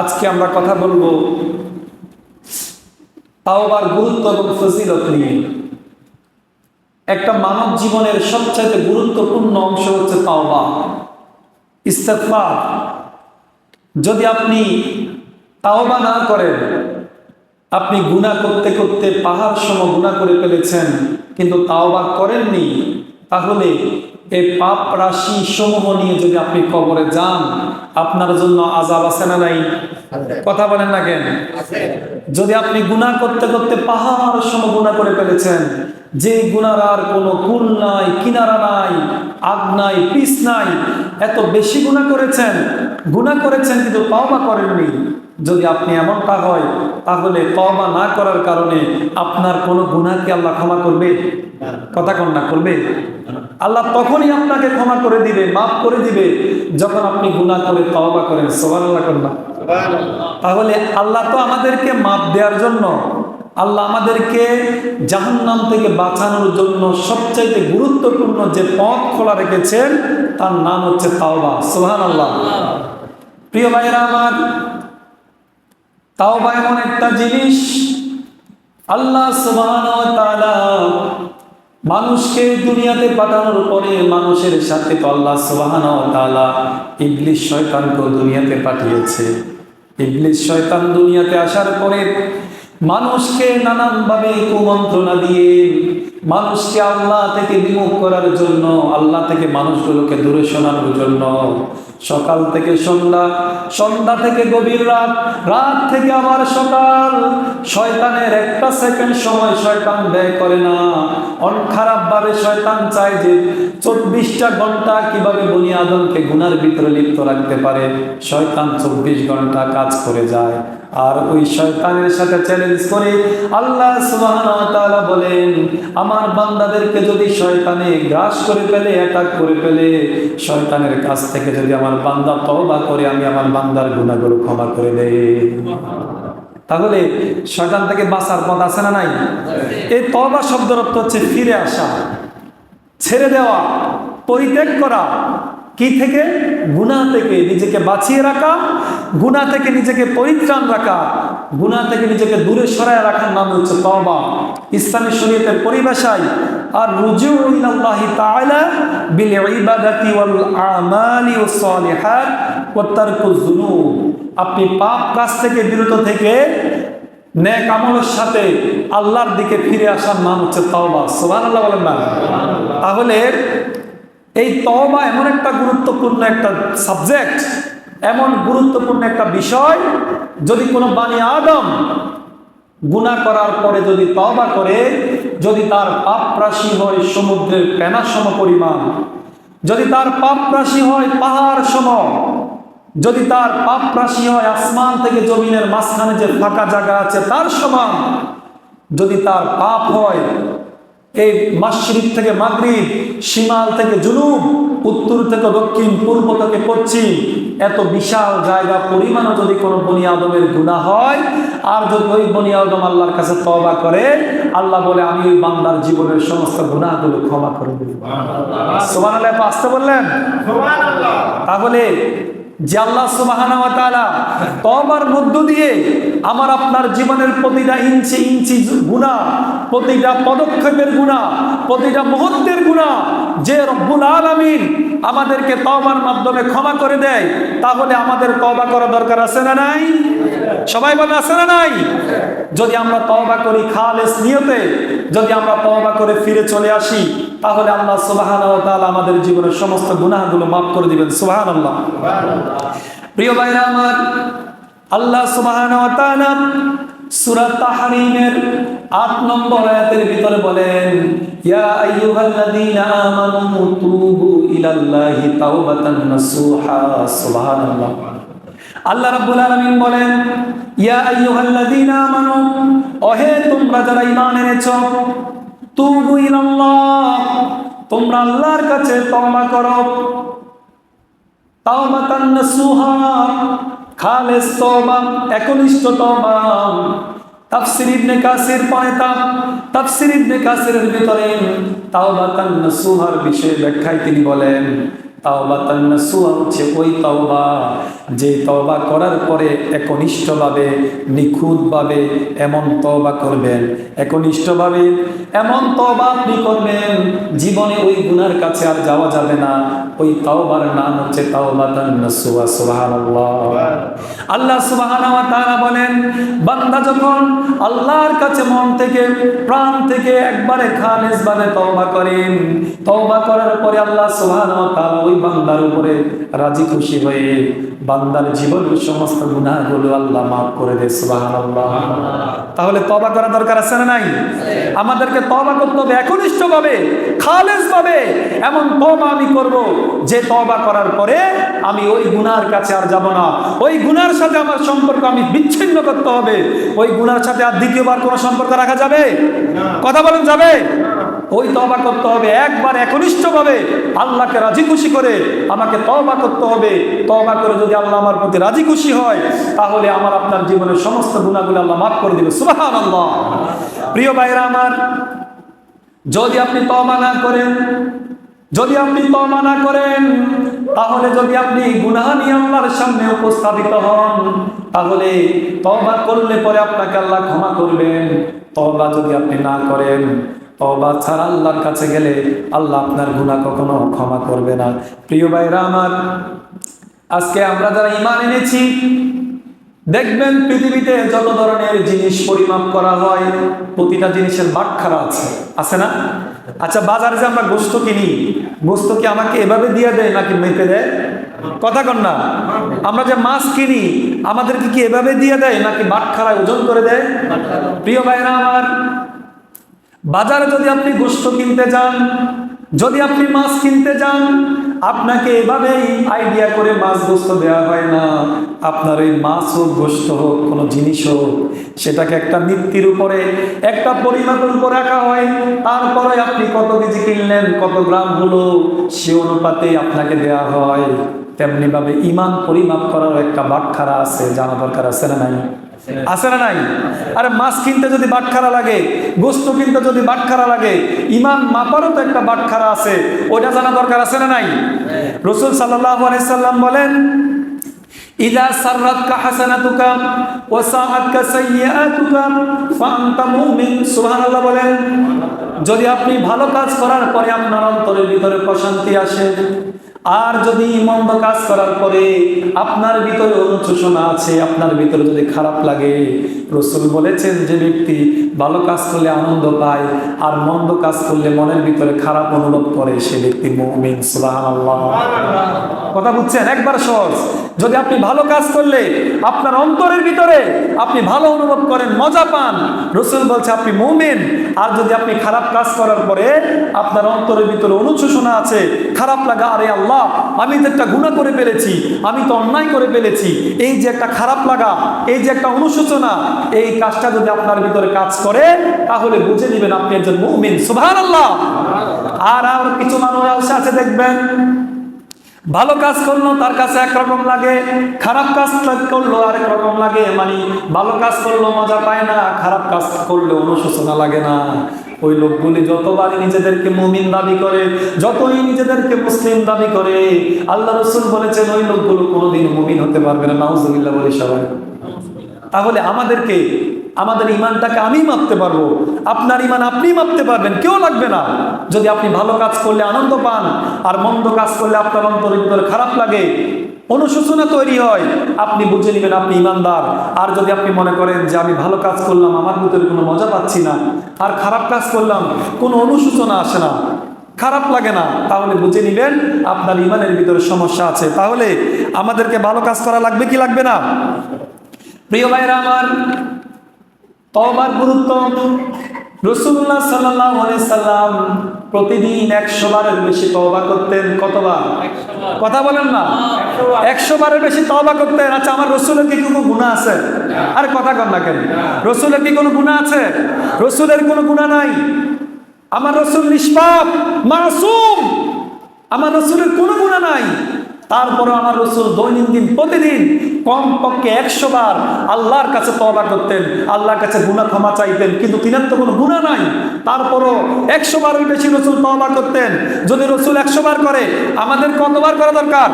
আজকে আমরা কথা বলব তাওবার গুরুত্ব এবং ফজিলত নিয়ে। একটা মানব জীবনের সবচাইতে গুরুত্বপূর্ণ অংশ হচ্ছে তাওবা। ইস্তেফার যদি আপনি তাওবা না করেন, আপনি গুণা করতে করতে পাহাড় সম গুণা করে ফেলেছেন, কিন্তু তাওবা করেননি, তাহলে এই পাপ রাশি সমূহ নিয়ে যদি আপনি কবরে যান আপনার জন্য আজাব আছে না নাই? কথা বলেন না কেন? যদি আপনি গুণা করতে করতে পাহাড় সম গুণা করে ফেলেছেন যে গুণার আর কোনো কুল নাই কিনারা নাই আগ নাই পিস নাই এত বেশি গুণা করেছেন গুণা করেছেন কিন্তু তওবা করেননি। যদি আপনি এমনটা হয় তাহলে তওবা না করার কারণে আপনার কোনো গুণাকে আল্লাহ ক্ষমা করবে? কথা কন্যা করবে? আল্লাহ তখনই আপনাকে ক্ষমা করে দিবে মাফ করে দিবে যখন আপনি গুণা করে তওবা করেন। সোবার আল্লাহ কন্যা তাহলে আল্লাহ তো আমাদেরকে মাপ দেওয়ার জন্য আল্লাহ আমাদেরকে জাহান্নাম থেকে বাঁচানোর জন্য সবচাইতে গুরুত্বপূর্ণ যে পথ খোলা রেখেছেন তার নাম হচ্ছে তাওবা সোহান আল্লাহ প্রিয় ভাইরা আমার, তাওবা এমন একটা জিনিস, আল্লাহ সুবহান মানুষকে দুনিয়াতে পাঠানোর পরে মানুষের সাথে তো আল্লাহ সুবহান ইবলিশ শয়তানকে দুনিয়াতে পাঠিয়েছে। ইবলিশ শয়তান দুনিয়াতে আসার পরে মানুষকে নানানভাবে কুমন্ত্রণা দিয়ে মানুষকে আল্লাহ থেকে বিমুখ করার জন্য, আল্লাহ থেকে মানুষগুলোকে দূরে শোনানোর জন্য। সকাল থেকে সন্ধ্যা সন্ধ্যা থেকে গভীর রাত রাত থেকে আবার সকাল। শয়তানের একটা সেকেন্ড সময় শয়তান ব্যয় করে না। অন খারাপভাবে শয়তান চায় যে চব্বিশটা ঘণ্টা কীভাবে বনি আদমকে গুনার ভিতরে লিপ্ত রাখতে পারে। শয়তান চব্বিশ ঘণ্টা কাজ করে যায়। আর ওই শয়তানের সাথে চ্যালেঞ্জ করে আল্লাহ তাআলা বলেন আমার বান্দাদেরকে যদি শয়তানে গ্রাস করে ফেলে অ্যাটাক করে ফেলে শয়তানের কাছ থেকে যদি আমার বান্দা তওবা করে আমি আমার বান্দার গুনাহগুলো ক্ষমা করে দেই। তাহলে শয়তান থেকে বাঁচার পথ আছে না নাই? এই তওবা শব্দের অর্থ হচ্ছে ফিরে আসা ছেড়ে দেওয়া পরিত্যাগ করা কি থেকে? গুণা থেকে নিজেকে বাঁচিয়ে রাখা গুণা থেকে নিজেকে পরিত্রাণ রাখা, গুণা থেকে নিজেকে দূরে সরায় রাখার নাম হচ্ছে তওবা। ইসলামী শরীয়তের পরিভাষায়, আর রুজু আপনি পাপ কাজ থেকে বিরত থেকে নেক আমলের সাথে আল্লাহর দিকে ফিরে আসার নাম হচ্ছে তওবা। সুবহানাল্লাহ বলেন না? তাহলে এই তওবা এমন একটা গুরুত্বপূর্ণ একটা সাবজেক্ট এমন গুরুত্বপূর্ণ একটা বিষয়, যদি কোনো বাণী আদম গুণা করার পরে যদি তওবা করে, যদি তার পাপ রাশি হয় সমুদ্রের পেনা সম পরিমাণ, যদি তার পাপ রাশি হয় পাহাড় সম, যদি তার পাপ রাশি হয় আসমান থেকে জমিনের মাঝখানে যে ফাঁকা জায়গা আছে তার সমান, যদি তার পাপ হয় এই মাসরিক থেকে মাগরিব সীমাল থেকে জুনুব উত্তর থেকে দক্ষিণ পূর্ব থেকে পশ্চিম এত বিশাল জায়গা পরিমাণও যদি কোনো বনি আদমের গুণা হয় আর যদি ওই বনি আদম আল্লাহর কাছে তবা করে আল্লাহ বলে আমি ওই বান্দার জীবনের সমস্ত গুণাগুলো ক্ষমা করে দিই সোমান আল্লাহ আসতে বললেন? তাহলে যে আল্লাহ সুবাহানা তাআলা মধ্য দিয়ে আমার আপনার জীবনের প্রতিটা ইঞ্চি ইঞ্চি গুনাহ প্রতিটা পদক্ষেপের গুনাহ প্রতিটা মুহূর্তের গুনাহ যে রব্বুল আলামিন আমাদেরকে তওবার মাধ্যমে ক্ষমা করে দেয়, তাহলে আমাদের তওবা করা দরকার আছে না নাই? সবাই বলে আছে না নাই? যদি আমরা তওবা করি খালেস নিয়তে, যদি আমরা তওবা করে ফিরে চলে আসি তাহলে আল্লাহ সুবহানাহু আমাদের জীবনের সমস্ত গুনাহগুলো মাফ করে দিবেন, সুবহানাল্লাহ। প্রিয় ভাইরা আমার, আল্লাহ তাআলা সূরা তাহরীমের 8 নম্বর আয়াতের ভিতরে বলেন, ইয়া আইয়ুহাল্লাযীনা আমানু তুবু ইলাল্লাহি তাওবাতান নাসুহা সুবহানাল্লাহ। আল্লাহ রাব্বুল আলামিন বলেন, ইয়া আইয়ুহাল্লাযীনা আমানু ওহে তোমরা যারা ঈমান এনেছো তুবু ইলাল্লাহ। তোমরা আল্লাহর কাছে তওবা করো। তাওবাতান নাসুহা। খালেস তওবা, একনিষ্ঠ তওবা। তাফসির ইবনে কাসির পয়তা, তাফসির ইবনে কাসিরের ভিতরে তাওবাতান নাসুহার বিষয়ে ব্যাখ্যায় তিনি বলেন তাওবাতান নাসুহা হচ্ছে ওই তওবা যে তওবা করার পরে একনিষ্ঠভাবে, নিখুঁতভাবে এমন তওবা করবেন। একনিষ্ঠভাবে এমন তওবা আপনি করবেন, জীবনে ওই গুনার কাছে আর যাওয়া যাবে না। ওই তাওবার নাম হচ্ছে তাওবাতান নাসুহা সুবহানাল্লাহ। আল্লাহ সুবহানাহু ওয়া তাআলা বলেন, বান্দা যখন আল্লাহর কাছে মন থেকে, প্রাণ থেকে একবারে খালেস ভাবে তওবা করেন, তওবা করার পরে আল্লাহ সুবহানাহু ওয়া তাআলা ওই বান্দার উপরে রাজি খুশি হয়ে বান্দার জীবনের সমস্ত গুনাহগুলো আল্লাহ মাফ করে দেয়, সুবহানাল্লাহ। তাহলে তবা করা দরকার আছে না নাই? আমাদেরকে তবা করতে হবে একনিষ্ঠভাবে খালেস ভাবে এমন তওবা আমি করব যে তওবা করার পরে আমি ওই গুনার কাছে আর যাব না। ওই গুনার সাথে আমার সম্পর্ক আমি বিচ্ছিন্ন করতে হবে। ওই গুনার সাথে আর দ্বিতীয়বার কোনো সম্পর্ক রাখা যাবে? কথা বলেন যাবে? ওই তবা করতে হবে একবার একনিষ্ঠভাবে। আল্লাহকে রাজি খুশি করে আমাকে তবা করতে হবে। তবা করে যদি আল্লাহ আমার প্রতি রাজি খুশি হয় তাহলে আমার আপনার জীবনের সমস্ত গুণাগুলো আল্লাহ মাফ করে দিবে। সুবাহান আল্লাহ প্রিয় ভাইরা আমার যদি আপনি তবা না করেন যদি আপনি তবা না করেন, তাহলে যদি আপনি গুনাহ নিয়ে আল্লাহর সামনে উপস্থাপিত হন, তাহলে তবা করলে পরে আপনাকে আল্লাহ ক্ষমা করবেন। তবা যদি আপনি না করেন তবা ছাড়া আল্লাহর কাছে গেলে আল্লাহ আপনার গুনাহ কখনো ক্ষমা করবে না। প্রিয় ভাইরা আমার, আজকে আমরা যারা ইমান এনেছি, দেখবেন পৃথিবীতে যত ধরনের জিনিস পরিমাপ করা হয়, প্রতিটা জিনিসের বাটখারা আছে আছে না? আচ্ছা বাজারে যে আমরা গোস্ত কিনি, গোস্ত কি আমাকে এভাবে দিয়ে দেয় নাকি মেপে দেয়? কথা কন না। আমরা যে মাছ কিনি, আমাদেরকে কি এভাবে দিয়ে দেয় নাকি বাটখারায় ওজন করে দেয়? প্রিয় ভাইরা আমার, বাজারে যদি আপনি গোস্ত কিনতে যান, যদি আপনি মাছ কিনতে যান আপনাকে এভাবেই আইডিয়া করে মাছ গোস্ত দেওয়া হয় না। আপনার ওই মাছ হোক, গোস্ত হোক, কোনো জিনিস হোক, সেটাকে একটা নিত্যির উপরে একটা পরিমাপের উপর রাখা হয়। তারপরে আপনি কত কেজি কিনলেন, কত গ্রাম হলো, সে অনুপাতে আপনাকে দেওয়া হয়। তেমনিভাবে ইমান পরিমাপ করার একটা বাটখারা আছে জানা দরকার আছে না নাই? আছে না নাই? আরে মাছ কিনতে যদি বাটখারা লাগে, গোস্ত কিনতে যদি বাটখারা লাগে ইমান মাপারও তো একটা বাটখারা আছে ওটা জানা দরকার আছে না নাই? রসুল সাল্লাম বলেন, ইদা সাররাতকা হাসানাতুকা ওয়া সাআতকা সাইয়্যাতুকা বলেন, যদি আপনি ভালো কাজ করার পরে আপনার অন্তরের ভিতরে প্রশান্তি আসে আর যদি মন্দ কাজ করার পরে আপনার ভিতরে অনুশোচনা আছে, আপনার ভিতরে যদি খারাপ লাগে, রসুল বলেছেন যে ব্যক্তি ভালো কাজ করলে আনন্দ পায় আর মন্দ কাজ করলে মনের ভিতরে খারাপ অনুভব করে, সে ব্যক্তি মুমিন, সুবহানাল্লাহ। কথা বুঝছেন? একবার সহজ। যদি আপনি ভালো কাজ করলে, আপনার অন্তরের ভিতরে আপনি ভালো অনুভব করেন, মজা পান, রসুল বলছে আপনি মুমিন। আর যদি আপনি খারাপ কাজ করার পরে আপনার অন্তরের ভিতরে অনুশোচনা আছে, খারাপ লাগা, আরে আল্লাহ আমি তো একটা গুণা করে ফেলেছি, আমি তো অন্যায় করে ফেলেছি। এই যে একটা খারাপ লাগা, এই যে একটা অনুশোচনা, এই কাজটা যদি আপনার ভিতরে কাজ করে, তাহলে বুঝে নেবেন আপনি একজন মুমিন। সুবহানাল্লাহ। আর আর কিছু মানুষ আছে, দেখবেন, ভালো কাজ করল, তার কাছে একরকম লাগে, খারাপ কাজ করল, আরেক রকম লাগে মানে ভালো কাজ করল, মজা পায় না, খারাপ কাজ করলে অনুশোচনা লাগে না। ওই লোকগুলি যতবারই নিজেদেরকে মুমিন দাবি করে, যতই নিজেদেরকে মুসলিম দাবি করে, আল্লাহ রসুল বলেছেন, ওই লোকগুলো কোনোদিন মুমিন হতে পারবে না। নাউজুবিল্লাহ বলি সবাই। তাহলে আমাদেরকে, আমাদের ইমানটাকে আমি মাপতে পারব। আপনার ইমান আপনি মাপতে পারবেন, কেউ লাগবে না। যদি আপনি ভালো কাজ করলে আনন্দ পান, আর মন্দ কাজ করলে আপনার অন্তরের ভিতরে খারাপ লাগে অনুশোচনা তৈরি হয়। আপনি বুঝে নেবেন আপনি ইমানদার। আর যদি আপনি মনে করেন যে আমি ভালো কাজ করলাম, আমার ভিতরে কোনো মজা পাচ্ছি না, আর খারাপ কাজ করলাম, কোনো অনুশোচনা আসে না, খারাপ লাগে না, তাহলে বুঝে নেবেন আপনার ইমানের ভিতরে সমস্যা আছে। তাহলে আমাদেরকে ভালো কাজ করা লাগবে কি লাগবে না? প্রিয় ভাইরা আমার তবার গুরুত্ব। রসুল্লাহ সাল্লাহ সাল্লাম প্রতিদিন একশো বারের বেশি তবা করতেন কতবার? কথা বলেন না। একশো বারের বেশি তবা করতেন। আচ্ছা আমার রসুলের কি কোনো গুণা আছে? আর কথা কর না কেন? রসুলের কি কোনো গুণা আছে? রসুলের কোনো গুণা নাই। আমার রসুল নিষ্পাপ, মাসুম। আমার রসুলের কোনো গুণা নাই। তারপরে আমার রসুল দৈনন্দিন, প্রতিদিন কমপক্ষে একশো বার আল্লাহর কাছে তবা করতেন, আল্লাহর কাছে গুণা ক্ষমা চাইতেন, কিন্তু তিনার তো কোনো গুণা নাই। তারপরও একশো বারের বেশি রসুল তবা করতেন। যদি রসুল একশো বার করে, আমাদের কতবার করা দরকার?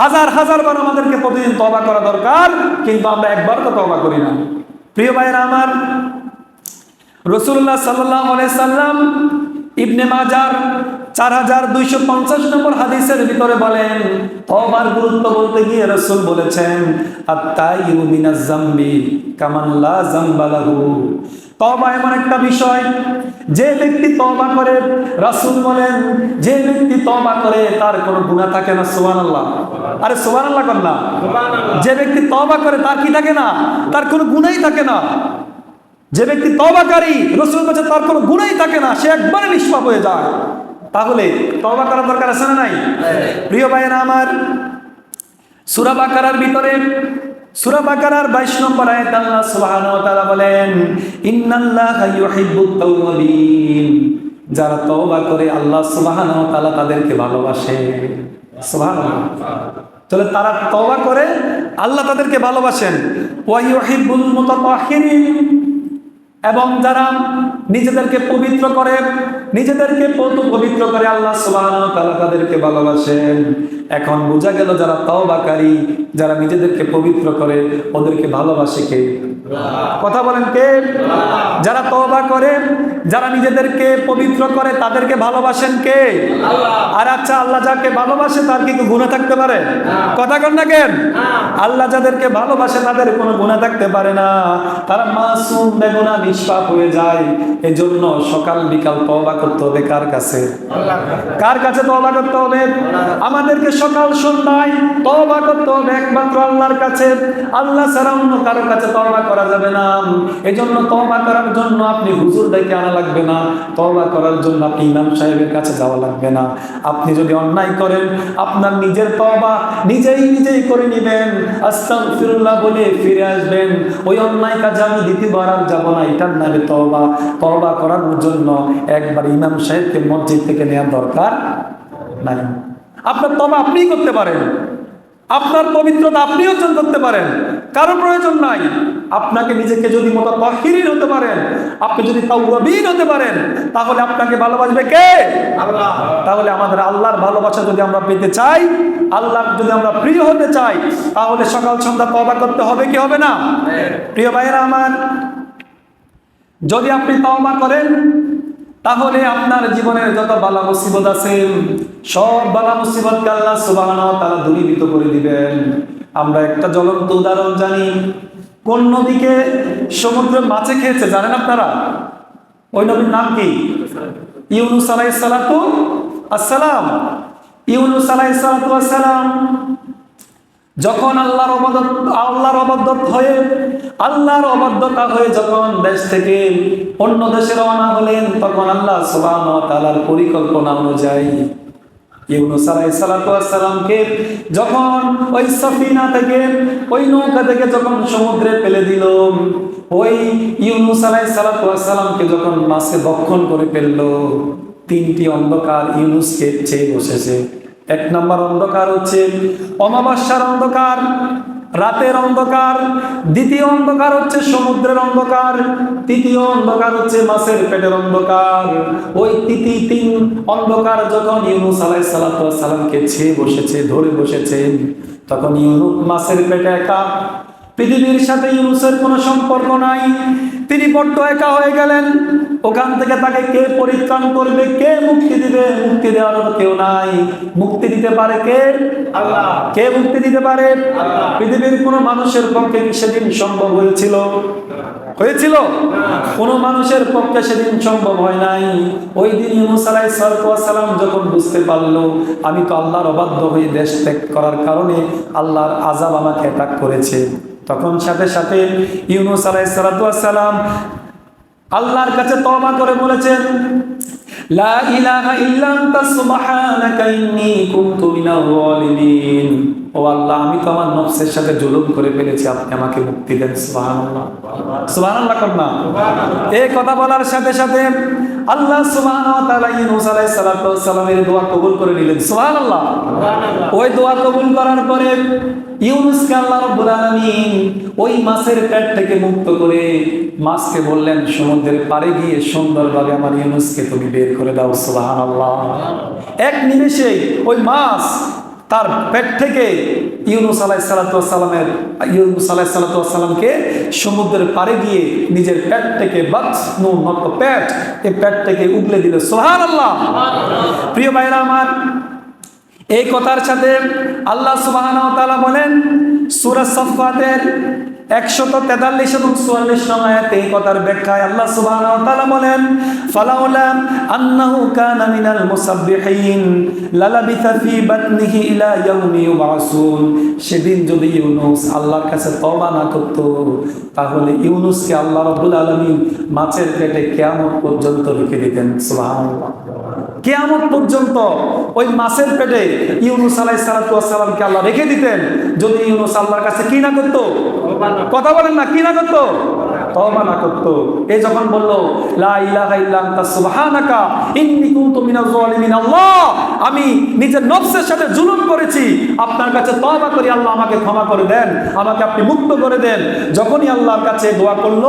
হাজার হাজার বার আমাদেরকে প্রতিদিন তবা করা দরকার, কিন্তু আমরা একবার তো তবা করি না। প্রিয় ভাইয়েরা আমার, রসুল্লাহ সাল্লাহ সাল্লাম ইবনে মাজার চার হাজার দুইশো পঞ্চাশ নম্বর হাদিসের ভিতরে বলেন তবার গুরুত্ব বলতে গিয়ে রসুল বলেছেন কামাল্লা জাম্বালাহু তবা এমন একটা বিষয় যে ব্যক্তি তবা করে রাসূল বলেন যে ব্যক্তি তবা করে তার কোনো গুনাহ থাকে না সুবহানাল্লাহ। আরে সুবহানাল্লাহ কর না। যে ব্যক্তি তবা করে তার কি থাকে না? তার কোনো গুনাহই থাকে না। যে ব্যক্তি তবাকারী রসুল কাছে তার কোনো গুণাই থাকে না, সে একবারে নিষ্পাপ হয়ে যায়। তাহলে তবা করার দরকার আছে না নাই? প্রিয় ভাইয়েরা আমার, সুরা বাকারার ভিতরে, সুরা বাকারার 22 নম্বর আয়াত আল্লাহ সুবহানাহু ওয়া তাআলা বলেন, ইন্নাল্লাহা ইউহিব্বুত তাওয়াবিন যারা তওবা করে আল্লাহ সুবহানাহু ওয়া তাআলা তাদেরকে ভালোবাসে। সুবহানাল্লাহ। তাহলে তারা তওবা করে, আল্লাহ তাদেরকে ভালোবাসেন। ওয়া ইউহিব্বুল মুতাতাহহিরিন এবং যারা নিজেদেরকে পবিত্র করে, নিজেদেরকে পবিত্র করে আল্লাহ সুবহানাহু তালা তাদেরকে ভালোবাসেন। এখন বোঝা গেল যারা তওবাকারী, যারা নিজেদেরকে পবিত্র করে, ওদেরকে ভালোবাসে কে? কথা বলেন কে? যারা তওবা করে, যারা নিজেদেরকে পবিত্র করে, তাদেরকে ভালোবাসেন কে? আর আচ্ছা আল্লাহ যাকে ভালোবাসে, তার কি গুণা থাকতে পারে? কথা কন না কেন? আল্লাহ যাদেরকে ভালোবাসে, তাদের কোনো গুণা থাকতে পারে না। তারা মাসুম বেগুনা নিষ্পাপ হয়ে যায়। এজন্য সকাল, বিকাল তওবা করতে হবে কার কাছে? কার কাছে তওবা করতে হবে? আমাদেরকে সকাল, সন্ধ্যায় তওবা করতে হবে একমাত্র আল্লাহর কাছে। আল্লাহ ছাড়া অন্য কারও কাছে তওবা করা যাবে না। এজন্য তওবা করার জন্য আপনি হুজুর ডেকে আনা লাগবে না। তওবা করার জন্য আপনি ইমাম সাহেবের কাছে যাওয়া লাগবে না। আপনি যদি অন্যায় করেন, আপনার নিজের তওবা নিজেই নিজেই করে নেবেন। আস্তাগফিরুল্লাহ বলে ফিরে আসবেন। ওই অন্যায় কাজে আমি দ্বিতীয়বার আর যাব না, এটার নামে তওবা। তওবা করার জন্য একবার ইমাম সাহেবকে মসজিদ থেকে নেওয়ার দরকার নাই। আপনার তবা আপনিই করতে পারেন। আপনার পবিত্রতা আপনি অর্জন করতে পারেন। কারও প্রয়োজন নাই। আপনাকে নিজেকে যদি মতো তহিরিন হতে পারেন আপনি যদি তাওয়াবিন হতে পারেন তাহলে আপনাকে ভালোবাসবে কে? আল্লাহ। তাহলে আমাদের আল্লাহর ভালোবাসা যদি আমরা পেতে চাই আল্লাহ যদি আমরা প্রিয় হতে চাই তাহলে সকাল সন্ধ্যা তবা করতে হবে কি হবে না? প্রিয় ভাইয়েরা আমার যদি আপনি তওবা করেন তাহলে আপনার জীবনের যত বালা মুসিবত আছে সব বালা মুসিবতকে আল্লাহ সুবহানাহু ওয়া তাআলা দূরীভূত করে দিবেন। আমরা একটা জ্বলন্ত উদাহরণ জানি। কোন নদীকে সমুদ্রে মাছে খেয়েছে, জানেন আপনারা? ওই নবীর নাম কি? ইউনুস আলাইহিস সালাতু আসসালাম ইউনুস আলাইহিস সালাতু আসসালাম যখন আল্লাহর অবাদত আল্লাহর অবাদত হয়ে, আল্লাহর অবাধ্যতা হয়ে যখন দেশ থেকে অন্য দেশে রওনা হলেন, তখন আল্লাহ সুবহানাহু ওয়া পরিকল্পনা অনুযায়ী ইউনুস আলাইহিস সালাতু ওয়াস সালামকে যখন ওই সফিনা থেকে, ওই নৌকা থেকে যখন সমুদ্রে ফেলে দিল, ওই ইউনুস আলাইহিস সালাতু ওয়াস সালামকে যখন মাছে ভক্ষণ করে ফেলল, তিনটি অন্ধকার ইউনুসকে চেয়ে বসেছে। এক নম্বর অন্ধকার হচ্ছে অমাবস্যার অন্ধকার। রাতের অন্ধকার, দ্বিতীয় অন্ধকার হচ্ছে সমুদ্রের অন্ধকার, তৃতীয় অন্ধকার হচ্ছে মাছের পেটের অন্ধকার। ওই তিতি তিন অন্ধকার যখন ইউনুস আলাইহিস সালাতু ওয়াস সালামকে ছেয়ে বসেছে, ধরে বসেছে, তখন ইউনুস মাছের পেটে একা। পৃথিবীর সাথে ইউনুসের কোনো সম্পর্ক নাই। তিনি বড্ড একা হয়ে গেলেন। ওখান থেকে তাকে কে পরিত্রাণ করবে কে মুক্তি দিবে? মুক্তি দেওয়ার কেউ নাই। মুক্তি দিতে পারে কে? আল্লাহ। কে মুক্তি দিতে পারে? পৃথিবীর কোনো মানুষের পক্ষে কি সেদিন সম্ভব হয়েছিল? হয়েছিল? কোন মানুষের পক্ষে সেদিন সম্ভব হয় নাই। ওই দিন ইউনুস সালাম যখন বুঝতে পারল আমি তো আল্লাহর অবাধ্য হয়ে দেশ ত্যাগ করার কারণে আল্লাহর আজাব আমাকে অ্যাটাক করেছে। তখন সাথে সাথে ইউনুস আলাইহিস সালাম আল্লাহর কাছে তওবা করে বলেছেন লা ইলাহা ইল্লা আনতা সুবহানাকা ইন্নী কুনতু মিনাল জালিমিন ও আল্লাহ আমি তো আমার নফসের সাথে জুলুম করে ফেলেছি আপনি আমাকে মুক্তি দেন সুবহানাল্লাহ। সুবহানাল্লাহ কর না। এই কথা বলার সাথে সাথে আল্লাহ সুবহানাহু ওয়া তাআলা ইউনূস আলাইহিস সালাতু ওয়াস সালামের দোয়া কবুল করে নিলেন সুবহানাল্লাহ। ওই দোয়া কবুল করার পরে ইউনুসকে আল্লাহ রাব্বুল ওই মাছের পেট থেকে মুক্ত করে মাছকে বললেন, সমুদ্রের পাড়ে গিয়ে সুন্দরভাবে আমার ইউনুসকে তুমি বের করে দাও, সুবহানাল্লাহ। এক নিমেষেই ওই মাছ তার পেট থেকে ইউনুস আলাহ সালাতামের ইউনুস আলাহ সালাতামকে সমুদ্রের পাড়ে গিয়ে নিজের পেট থেকে বাক্স নুন পেট এই পেট থেকে উগলে দিল সোহান আল্লাহ প্রিয় ভাইরা আমার এই কথার সাথে আল্লাহ সুবাহ বলেন, সুরা সফাতের একশত তেতাল্লিশ এবং চুয়াল্লিশ নমায়াত এই কথার ব্যাখ্যায় আল্লাহ সুবাহ বলেন, ফালাউলা আন্নাহু কানা মিনাল মুসাব্বিহিন লালাবিথা ফি বাতনিহি ইলা ইয়াউমি ইউবাসুন। সেদিন যদি ইউনুস আল্লাহর কাছে তওবা না করত, তাহলে ইউনুসকে আল্লাহ রাব্বুল আলামিন মাছের পেটে কিয়ামত পর্যন্ত রেখে দিতেন। সুবহানাল্লাহ। কেয়ামত পর্যন্ত ওই মাছের পেটে ইউনুস আলাই সালাতামকে আল্লাহ রেখে দিতেন। যদি ইউনুস আল্লাহর কাছে কি না করতো? কথা বলেন না কি না করতো? তওবা না করতো। এই যখন বলল আমি নিজের নফসের সাথে জুলুম করেছি। আপনার কাছে তওবা করি, আল্লাহ আমাকে ক্ষমা করে দেন, আমাকে আপনি মুক্ত করে দেন। যখনই আল্লাহর কাছে দোয়া করল,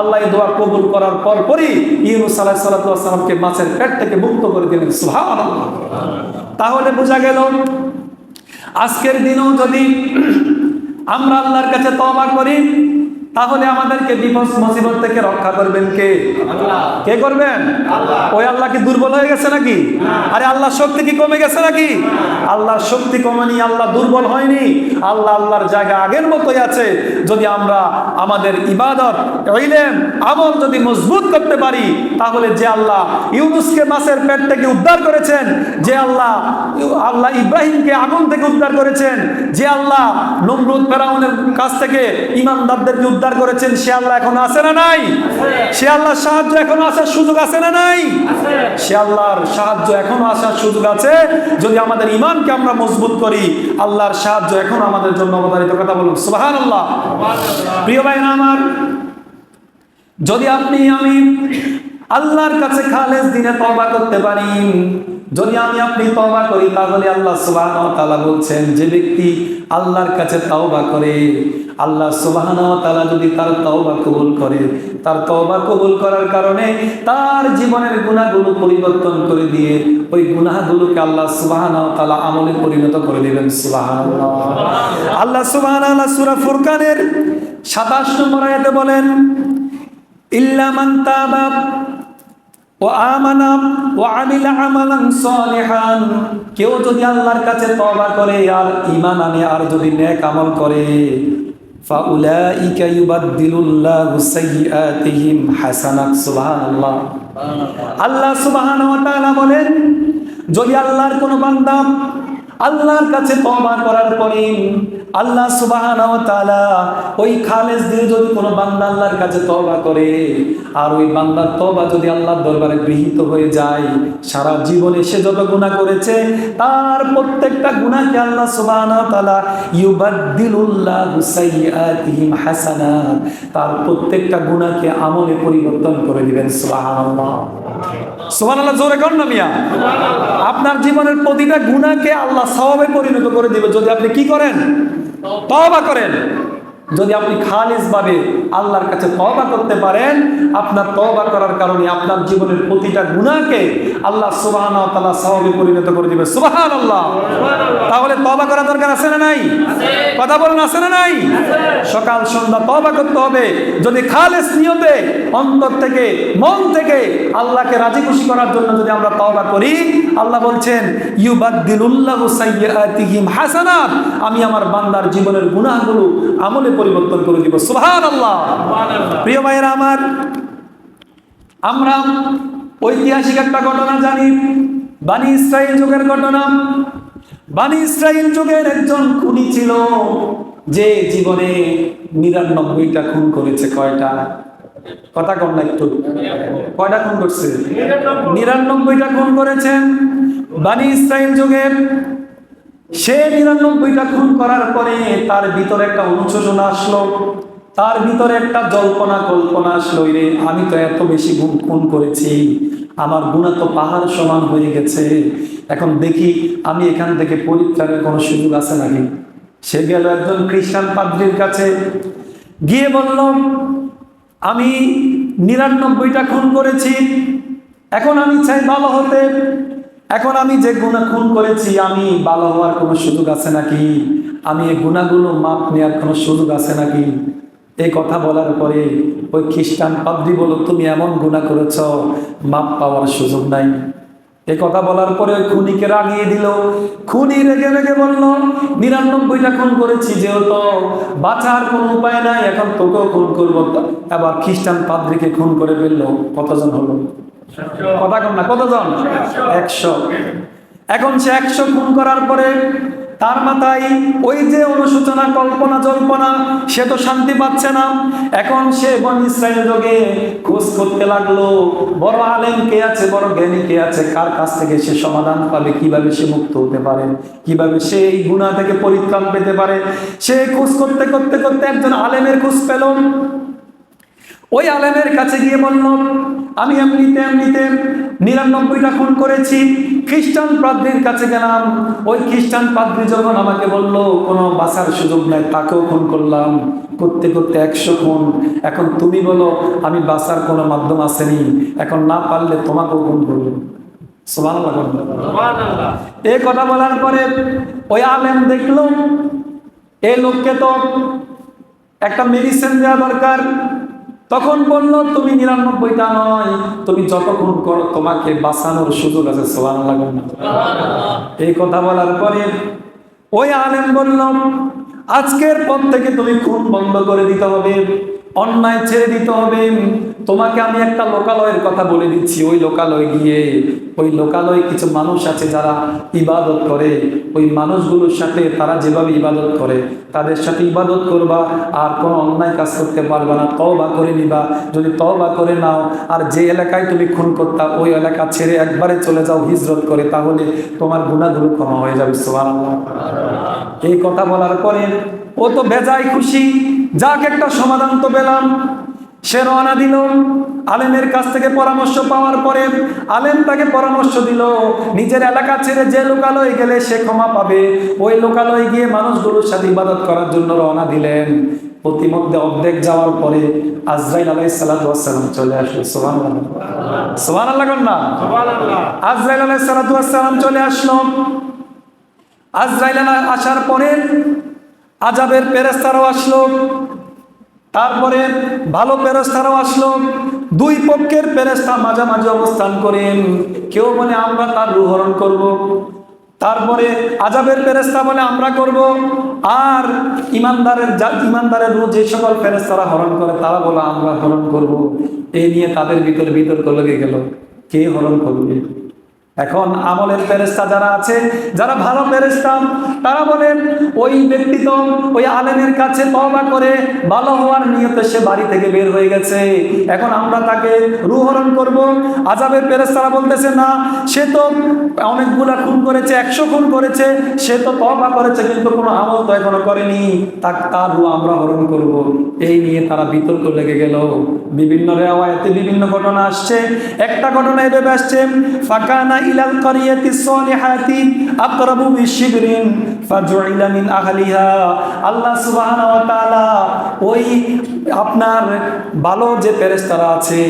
আল্লাহ দোয়া কবুল করার পর পরই ইউনুস আলাইহিস সালাতু ওয়াস মাছের পেট থেকে মুক্ত করে দিলেন। সুবহানাল্লাহ। তাহলে বোঝা গেল, আজকের দিনেও যদি আমরা আল্লাহর কাছে তওবা করি তাহলে আমাদেরকে বিপদ মুসিবত থেকে রক্ষা করবেন কে? কে করবেন? ওই আল্লাহ কি দুর্বল হয়ে গেছে নাকি? আরে আল্লাহ শক্তি কি কমে গেছে নাকি? আল্লাহর শক্তি কমেনি আল্লাহ দুর্বল হয়নি। আল্লাহ আল্লাহর জায়গা আগের মতোই আছে। যদি আমরা আমাদের ইবাদত ইলেম আমল যদি মজবুত করতে পারি তাহলে যে আল্লাহ ইউনুসকে মাছের পেট থেকে উদ্ধার করেছেন যে আল্লাহ আল্লাহ ইব্রাহিমকে আগুন থেকে উদ্ধার করেছেন যে আল্লাহ নমরুদ ফেরাউনের কাছ থেকে ইমানদারদেরকে উদ্ধার করেছেন, সে আল্লাহ এখন আছে না নাই? সে আল্লাহর সাহায্য এখনও আসার সুযোগ আছে না নাই? সে আল্লাহর সাহায্য এখনও আসার সুযোগ আছে। যদি আমাদের ইমানকে আমরা মজবুত করি, আল্লাহর সাহায্য এখনও আমাদের জন্য অবতারিত কথা বলুন সুবাহান আল্লাহ প্রিয় ভাই আমার, যদি আপনি আমি আল্লাহর কাছে খালেজ দিনে তবা করতে পারি, যদি আমি আপনি তবা করি, তাহলে আল্লাহ তাআলা বলছেন, যে ব্যক্তি আল্লাহর কাছে তওবা করে আল্লাহ সুবহানাহু ওয়া তাআলা যদি তার তওবা কবুল করে, তার তওবা কবুল করার কারণে তার জীবনের গুনাহগুলো পরিবর্তন করে দিয়ে ওই গুনাহগুলোকে আল্লাহ সুবহানাহু ওয়া তাআলা আমলে পরিণত করে দিবেন। সুবহানাল্লাহ। আল্লাহ সুবহানাহু ওয়া সূরা ফুরকানের 27 নম্বর আয়াতে বলেন, ইল্লা মান তাবা ও আমানা ও আমিলা আমালান সলিহান। কেউ যদি আল্লাহর কাছে তওবা করে, আর ঈমান আনে, আর যদি নেক আমল করে ফাউলাইকা ইউবাদদিলুল্লাহু সাইয়্যাতিহিম হাসানাত, সুবহানাল্লাহ। আল্লাহ সুবহানাহু ওয়া তাআলা বলেন, যদি আল্লাহর কোনো বান্দা আল্লাহর কাছে তওবা করার পরে আল্লাহ ওই খালেস দিয়ে যদি কোনো বান্দা আল্লাহর কাছে তওবা করে আর ওই বান্দার তবা যদি আল্লাহর দরবারে গৃহীত হয়ে যায় সারা জীবনে সে যত গুনাহ করেছে তার প্রত্যেকটা গুনাহকে আল্লাহ তার প্রত্যেকটা গুণাকে আমলে পরিবর্তন করে দিবেন সুবহানাল্লাহ। সুবহানাল্লাহ জোরে কর না মিয়া? আপনার জীবনের প্রতিটা গুণাকে আল্লাহ স্বভাবে পরিণত করে দিবে। যদি আপনি কি করেন? তওবা করেন। যদি আপনি খালিস ভাবে আল্লাহর কাছে তওবা করতে পারেন, আপনার তবা করার কারণে আপনার জীবনের প্রতিটা গুণাকে আল্লাহ সুবহানাহু ওয়া তাআলা পরিণত করে দিবে। সুবাহান আল্লাহ তাহলে তবা করা দরকার আছে না নাই? কথা বলেন, আছে না নাই? সকাল, সন্ধ্যা তওবা করতে হবে। যদি খালেস নিয়তে, অন্তর থেকে, মন থেকে আল্লাহকে রাজি খুশি করার জন্য যদি আমরা তওবা করি আল্লাহ বলছেন ইউবাদদিলুল্লাহু সাইয়্যাতিহিম হাসানাত। আমি আমার বান্দার জীবনের গুনাহগুলো আমলে পরিবর্তন করে দিব। সুবহানাল্লাহ। প্রিয় ভাইয়েরা আমার আমরা ঐতিহাসিক একটা ঘটনা জানি। বানি ইসরাইল যুগের ঘটনা। বানি ইসরাইল যুগের একজন খুনি ছিল যে জীবনে নিরানব্বইটা খুন করেছে কয়টা? কথা কম না একটু। কয়টা খুন করছে? নিরানব্বইটা খুন করেছেন বানি ইসরাইল যুগের। সে নিরানব্বইটা খুন করার পরে তার ভিতরে একটা অনুশোচনা আসলো, তার ভিতরে একটা জল্পনা কল্পনা আসলো রে আমি তো এত বেশি গুণ খুন করেছি, আমার গুণা তো পাহাড় সমান হয়ে গেছে। এখন দেখি আমি এখান থেকে পরিত্রাণের কোনো সুযোগ আছে নাকি? সে গেল একজন খ্রিস্টান পাদ্রির কাছে, গিয়ে বলল আমি নিরানব্বইটা খুন করেছি। এখন আমি চাই ভালো হতে। এখন আমি যে গুণা খুন করেছি, আমি ভালো হওয়ার কোনো সুযোগ আছে নাকি? আমি এই গুণাগুলো মাপ নেওয়ার কোনো সুযোগ আছে নাকি? এই কথা বলার পরে ওই খ্রিস্টান পাবলি বলো, তুমি এমন গুণা করেছ, মাপ পাওয়ার সুযোগ নাই। এই কথা বলার পরে ওই খুনিকে রাগিয়ে দিল। খুনি রেগে রেগে বলল নিরানব্বইটা খুন করেছি যেহেতু বাঁচার কোনো উপায় নাই এখন তোকেও খুন করব। আবার খ্রিস্টান পাদ্রিকে খুন করে ফেলল। কতজন হলো? কথা কম না কতজন? একশো। এখন সে একশো খুন করার পরে তার মাথায় ওই যে অনুশোচনা, কল্পনা, জল্পনা, সে তো শান্তি পাচ্ছে না। এখন সে বন ইসরায়েল যোগে খোঁজ করতে লাগল, বড় আলেম কে আছে, বড় জ্ঞানী কে আছে, কার কাছ থেকে সে সমাধান পাবে, কীভাবে সে মুক্ত হতে পারে, কীভাবে সে এই গুণা থেকে পরিত্রাণ পেতে পারে? সে খোঁজ করতে করতে করতে একজন আলেমের খোঁজ পেল। ওই আলেমের কাছে গিয়ে বলল আমি এমনিতে এমনিতে নিরানব্বইটা খুন করেছি খ্রিস্টান পাদ্রির কাছে গেলাম। ওই খ্রিস্টান পাদ্রি যখন আমাকে বলল কোনো বাসার সুযোগ নাই তাকেও খুন করলাম। করতে করতে একশো খুন। এখন তুমি বলো আমি বাসার কোনো মাধ্যম আসেনি। এখন না পারলে তোমাকেও খুন করব। এই কথা বলার পরে ওই আলেম দেখল এই লোককে তো একটা মেডিসিন দেওয়া দরকার। তখন বলল তুমি নিরানব্বইটা নয় তুমি যতক্ষণ করো তোমাকে বাঁচানোর সুযোগ আছে সোলান লাগবে না। এই কথা বলার পরে ওই আলেম বললাম আজকের পর থেকে তুমি খুন বন্ধ করে দিতে হবে। অন্যায় ছেড়ে দিতে হবে। তোমাকে আমি একটা লোকালয়ের কথা বলে দিচ্ছি। ওই লোকালয়ে গিয়ে, ওই লোকালয়ে কিছু মানুষ আছে যারা ইবাদত করে। ওই মানুষগুলোর সাথে তারা যেভাবে ইবাদত করে, তাদের সাথে ইবাদত করবা আর কোনো অন্যায় কাজ করতে পারবা না। তওবা করে নিবা। যদি তওবা করে নাও, আর যে এলাকায় তুমি খুন করতা, ওই এলাকা ছেড়ে একবারে চলে যাও হিজরত করে, তাহলে তোমার গুণাগুলো ক্ষমা হয়ে যাবে। সুবহানাল্লাহ। এই কথা বলার পরে ও তো বেজায় খুশি। যাক একটা সমাধান তো পেলাম। সে রওনা দিল। আলেমের কাছ থেকে পরামর্শ পাওয়ার পরে আলেম তাকে পরামর্শ দিল নিজের এলাকা ছেড়ে যে লোকালয়ে গেলে সে ক্ষমা পাবে। ওই লোকালয়ে গিয়ে মানুষগুলোর সাথে ইবাদত করার জন্য রওনা দিলেন। প্রতিমধ্যে অর্ধেক যাওয়ার পরে আজরাইল আলাই সালাম চলে আসলো। সোহান সোহান আল্লাহ না? আজরাইল আলাই সালাম চলে আসলো। আজরাইল আসার পরে আজাবের পেরেস্তারও আসলো। তারপরে ভালো পেরেস্তারাও আসলো। দুই পক্ষের পেরেস্তা মাঝামাঝি অবস্থান করেন। কেউ বলে, আমরা তার রুহরণ করব। তারপরে আজাবের ফেরেস্তা বলে, আমরা করব। আর ইমানদারের যা, ইমানদারের রু যে সকল ফেরেস্তারা হরণ করে, তারা বলে, আমরা হরণ করব। এই নিয়ে তাদের ভিতরে বিতর্ক লেগে গেল। কে হরণ করবে? এখন আমলের ফেরেস্তা যারা আছে, যারা ভালো ফেরেস্তা তারা বলেন, ওই ব্যক্তি তো ওই আলেমের কাছে তবা করে ভালো হওয়ার নিয়তে সে বাড়ি থেকে বের হয়ে গেছে। এখন আমরা তাকে রুহরণ করব। আজাবের ফেরেস্তারা বলতেছে, না, সে তো অনেকগুলা খুন করেছে, একশো খুন করেছে, সে তো তবা করেছে, কিন্তু কোনো আমল তো এখনও করেনি। তা তার রু আমরা হরণ করব। এই নিয়ে তারা বিতর্ক লেগে গেল। বিভিন্ন রেওয়ায়তে বিভিন্ন ঘটনা আসছে। একটা ঘটনা এভাবে আসছে, ফাকানা ইলাল القرية الصالحة أقرب بشبر فجعل من أهلها আল্লাহ তাআলা ওই আপনার ভালো যে ফেরেশতারা আছে,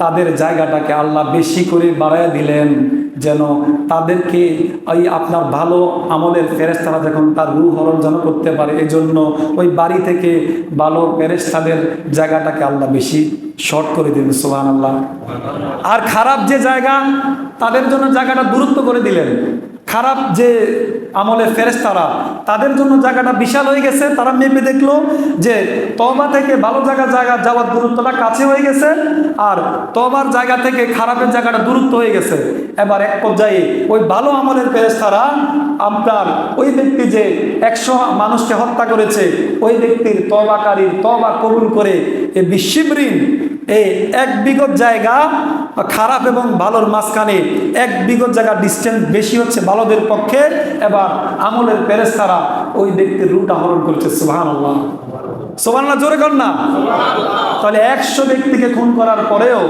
তাদের জায়গাটাকে আল্লাহ বেশি করে বাড়ায় দিলেন। যেন তাদেরকে ওই আপনার ভালো আমলের ফেরেস্তারা যখন তার রু হরণ যেন করতে পারে এই জন্য ওই বাড়ি থেকে ভালো ফেরেস্তাদের জায়গাটাকে আল্লাহ বেশি শর্ট করে দিলেন সোহান আল্লাহ আর খারাপ যে জায়গা, তাদের জন্য জায়গাটা দূরত্ব করে দিলেন। খারাপ যে আমলের ফেরেস্তারা তাদের জন্য জায়গাটা বিশাল হয়ে গেছে। তারা মেপে দেখল যে তবা থেকে ভালো জায়গা জায়গা যাওয়ার দূরত্বটা কাছে হয়ে গেছে আর তবার জায়গা থেকে খারাপের জায়গাটা দূরত্ব হয়ে গেছে। এবার এক পর্যায়ে ওই ভালো আমলের ফেরেস্তারা আপনার ওই ব্যক্তি যে একশো মানুষকে হত্যা করেছে, ওই ব্যক্তির তবাকারীর তবা কবুল করে এ বিশ্বৃণ এই এক বিগত জায়গা খারাপ এবং ভালোর মাঝখানে এক বিগত জায়গা ডিস্টেন্স বেশি হচ্ছে ভালোদের পক্ষে। এবার আমলের পেরেস্তারা ওই ব্যক্তির রুট আহরণ করছে সুহান আল্লাহ সোহান জোরে কর না। তাহলে একশো ব্যক্তিকে খুন করার পরেও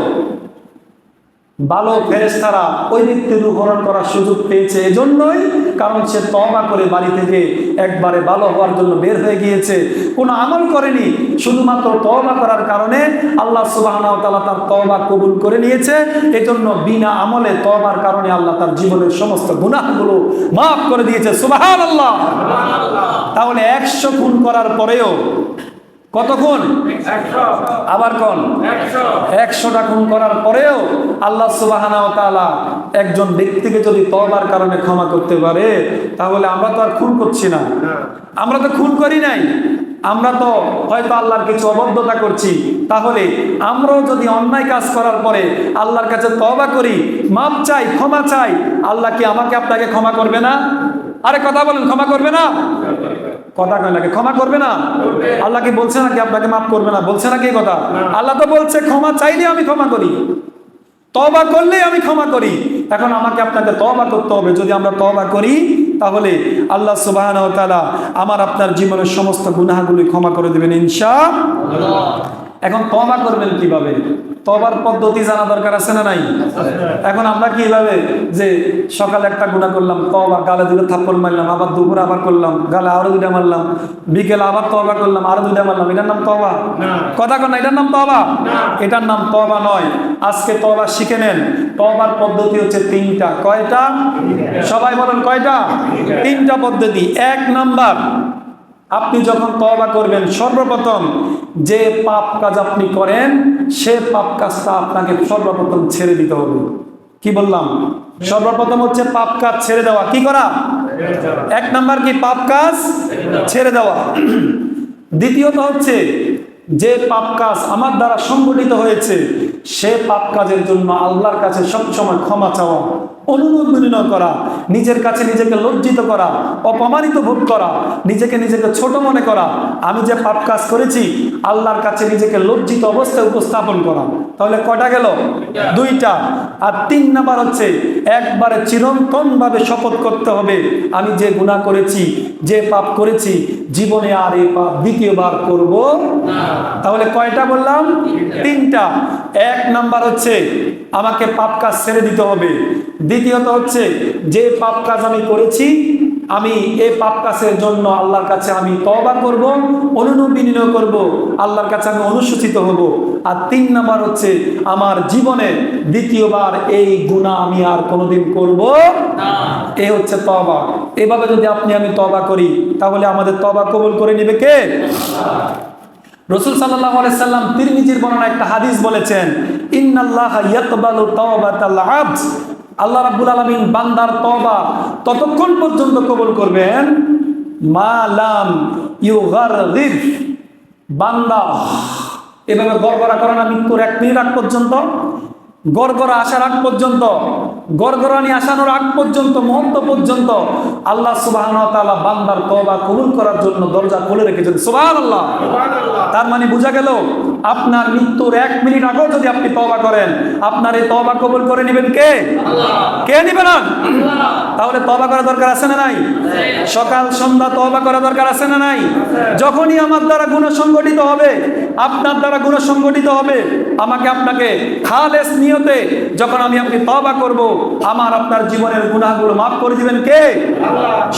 ভালো ফেরেস্তারা ওই ব্যক্তির রূপহরণ করার সুযোগ পেয়েছে। এজন্যই কারণ সে তবা করে বাড়ি থেকে একবারে ভালো হওয়ার জন্য বের হয়ে গিয়েছে। কোনো আমল করেনি, শুধুমাত্র তবা করার কারণে আল্লাহ সুবাহ তার তবা কবুল করে নিয়েছে। এজন্য বিনা আমলে তবার কারণে আল্লাহ তার জীবনের সমস্ত গুনাহগুলো মাফ করে দিয়েছে। সুবাহান আল্লাহ তাহলে একশো খুন করার পরেও কত খুন আবার কোন? একশোটা খুন করার পরেও আল্লাহ সুবাহানা তাআলা একজন ব্যক্তিকে যদি তবার কারণে ক্ষমা করতে পারে তাহলে আমরা তো আর খুন করছি না। আমরা তো খুন করি নাই। আমরা তো হয়তো আল্লাহর কিছু অবদ্ধতা করছি। তাহলে আমরাও যদি অন্যায় কাজ করার পরে আল্লাহর কাছে তবা করি মাপ চাই ক্ষমা চাই আল্লাহ কি আমাকে আপনাকে ক্ষমা করবে না? আরে কথা বলেন ক্ষমা করবে না? কথা কয় নাকি ক্ষমা করবে না? আল্লাহ কি বলছে নাকি আপনাকে মাফ করবে না? বলছে নাকি কথা? আল্লাহ তো বলছে, ক্ষমা চাইলে আমি ক্ষমা করি। তবা করলেই আমি ক্ষমা করি। এখন আমাকে আপনাকে তবা করতে হবে। যদি আমরা তবা করি, তাহলে আল্লাহ সুবাহ আমার আপনার জীবনের সমস্ত গুনাহগুলি ক্ষমা করে দেবেন ইনশা এখন তবা করবেন কীভাবে? তবার পদ্ধতি জানা দরকার আছে না নাই? এখন আমরা কি কীভাবে যে সকালে একটা গুণা করলাম তবা গালে দুটো থাপ্পড় মারলাম আবার দুপুরে আবার করলাম গালে আরও দুটা মারলাম বিকেলে আবার তবা করলাম আরও দুটা মারলাম এটার নাম তবা কথা কন এটার নাম তবা এটার নাম তবা নয়। আজকে তবা শিখে নেন। তবার পদ্ধতি হচ্ছে তিনটা। কয়টা? সবাই বলেন কয়টা? তিনটা পদ্ধতি। এক নাম্বার আপনি যখন তবা করবেন সর্বপ্রথম যে পাপ কাজ আপনি করেন, সে পাপ কাজটা আপনাকে সর্বপ্রথম ছেড়ে দিতে হবে। কি বললাম? সর্বপ্রথম হচ্ছে পাপ কাজ ছেড়ে দেওয়া। কি করা? এক নাম্বার কি? পাপ কাজ ছেড়ে দেওয়া। দ্বিতীয়ত হচ্ছে, যে পাপ কাজ আমার দ্বারা সংগঠিত হয়েছে, সে পাপ কাজের জন্য আল্লাহর কাছে সবসময় ক্ষমা চাওয়া। অনুরোধ বিনিময় করা নিজের কাছে নিজেকে লজ্জিত করা অপমানিত ভোগ করা নিজেকে নিজেকে ছোট মনে করা আমি যে পাপ কাজ করেছি আল্লাহর কাছে নিজেকে লজ্জিত অবস্থায় উপস্থাপন করা। তাহলে কটা গেল? দুইটা। আর তিন নাম্বার হচ্ছে একবারে চিরন্তন ভাবে শপথ করতে হবে আমি যে গুণা করেছি যে পাপ করেছি জীবনে আর এই পাপ দ্বিতীয়বার করব তাহলে কয়টা বললাম? তিনটা। এক নাম্বার হচ্ছে আমাকে পাপ কাজ ছেড়ে দিতে হবে। দ্বিতীয়ত হচ্ছে, যে পাপ কাজ আমি করেছি, আমি এই পাপ কাজের জন্য আল্লাহর কাছে আমি তবা করব, অনুনয় বিনিময় করব, আল্লাহর কাছে আমি অনুসূচিত হব। আর তিন নাম্বার হচ্ছে, আমার জীবনে দ্বিতীয়বার এই গুণা আমি আর কোনোদিন করব এ হচ্ছে তবা এভাবে যদি আপনি আমি তবা করি, তাহলে আমাদের তবা কবুল করে নেবে কে? রসুল সাল্লাহ সাল্লাম তিরমিজির বর্ণনা একটা হাদিস বলেছেন আল্লাহ রাব্বুল আলামিন বান্দার তওবা ততক্ষণ পর্যন্ত কবুল করবেন। মা লাম ইউগারগির। বান্দা এভাবে গড়গড়া করে না, মৃত্যুর এক মিনিট আগ পর্যন্ত, গড়গড়া আসার আগ পর্যন্ত গড়গড়ানি আসানোর আগ পর্যন্ত মহন্ত পর্যন্ত আল্লাহ সুবাহ বান্দার তবা কবুল করার জন্য দরজা খুলে রেখেছেন। সুবাহ আল্লাহ তার মানে বোঝা গেল আপনার মৃত্যুর এক মিনিট আগেও যদি আপনি তবা করেন আপনার এই তবা কবুল করে নেবেন কে? কে নিবে না? তাহলে তবা করা দরকার আছে না নাই? সকাল, সন্ধ্যা তবা করা দরকার আছে না নাই? যখনই আমার দ্বারা গুণ সংগঠিত হবে, আপনার দ্বারা গুণ সংগঠিত হবে, আমাকে আপনাকে খালেস নিয়তে যখন আমি আপনি তবা করব, আমার আপনার জীবনের গুণাগুলো মাফ করে দিবেন কে?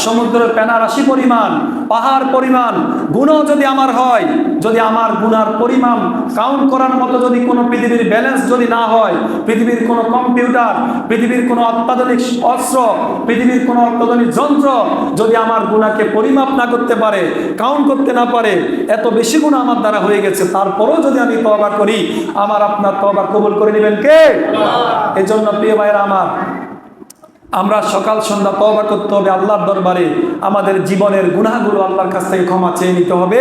সমুদ্রের পেনা পরিমাণ, পাহাড় পরিমাণ গুণ যদি আমার হয়, যদি আমার গুনার পরিমাণ কাউন্ট করার মতো যদি কোনো পৃথিবীর ব্যালেন্স যদি না হয়, পৃথিবীর কোনো কম্পিউটার পৃথিবীর কোনো অত্যাধুনিক অস্ত্র, পৃথিবীর কোনো অত্যাধুনিক যন্ত্র যদি আমার গুণাকে পরিমাপ না করতে পারে কাউন্ট করতে না পারে, এত বেশি গুণ আমার দ্বারা হয়ে গেছে, তারপরেও যদি আমি তবা করি, আমার আপনার তবা কবুল করে নেবেন কে? এজন্য প্রিয় ভাইয়েরা আমার, আমরা সকাল সন্ধ্যা তবা করতে হবে আল্লাহর দরবারে, আমাদের জীবনের গুনাহগুলো আল্লাহর কাছ থেকে ক্ষমা চেয়ে নিতে হবে।